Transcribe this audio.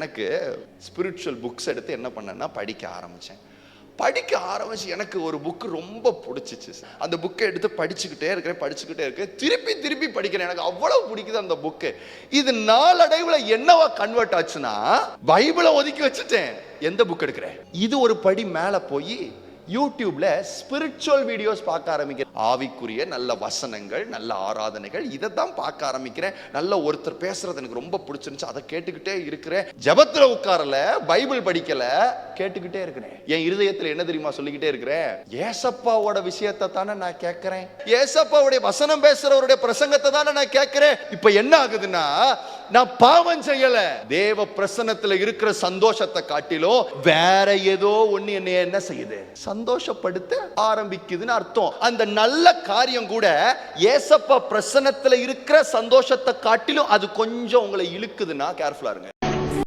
எனக்கு spiritual books எடுத்து என்ன பண்ணேன்னா படிக்க ஆரம்பித்தேன் படிக்க ஆரம்பிச்சு எனக்கு ஒரு புக்கு ரொம்ப பிடிச்சிச்சு அந்த புக்கை எடுத்து படிச்சுக்கிட்டே இருக்கிறேன் படிச்சுக்கிட்டே இருக்கேன் திருப்பி திருப்பி படிக்கிறேன். எனக்கு அவ்வளவு பிடிக்குது அந்த புக்கு இது நாளடைவில் என்னவா கன்வெர்ட் ஆச்சுன்னா பைபிளை ஒதுக்கி வச்சுட்டேன். எந்த புக் எடுக்கிறேன்? இது ஒரு படி மேலே போய் யூடியூப்ல ஸ்பிரிச்சுவல் வீடியோஸ் பார்க்க ஆரம்பிக்கிறேன். ஆவிக்குரிய நல்ல வசனங்கள் நல்ல ஆராதனைகள் இதை தான் பார்க்க ஆரம்பிக்கிறேன். நல்ல ஒருத்தர் பேசுறது எனக்கு ரொம்ப பிடிச்சிருந்துச்சு. அதை கேட்டுக்கிட்டே இருக்கிறேன். ஜபத்துல உட்காரல பைபிள் படிக்கல கேட்டுக்கிட்டே இருக்கிறேன். என் இருதயத்துல என்ன தெரியுமா சொல்லிக்கிட்டே இருக்கிறேன்? ஏசப்பாவோட விஷயத்தை தானே நான் கேட்கிறேன். ஏசப்பாவுடைய வசனம் பேசுறவருடைய பிரசங்கத்தை தானே நான் கேட்கிறேன். இப்ப என்ன ஆகுதுன்னா நான் பாவம் செய்யல. தேவ பிரசன்னத்துல இருக்கிற சந்தோஷத்தை காட்டிலும் வேற ஏதோ ஒண்ணு என்ன என்ன செய்யுது? சந்தோஷப்படுத்த ஆரம்பிக்குதுன்னு அர்த்தம். அந்த நல்ல காரியம் கூட ஏசப்பா பிரசன்னத்துல இருக்கிற சந்தோஷத்தை காட்டிலும் அது கொஞ்சம் உங்களை இழுக்குதுன்னா கேர்ஃபுல்லா இருங்க.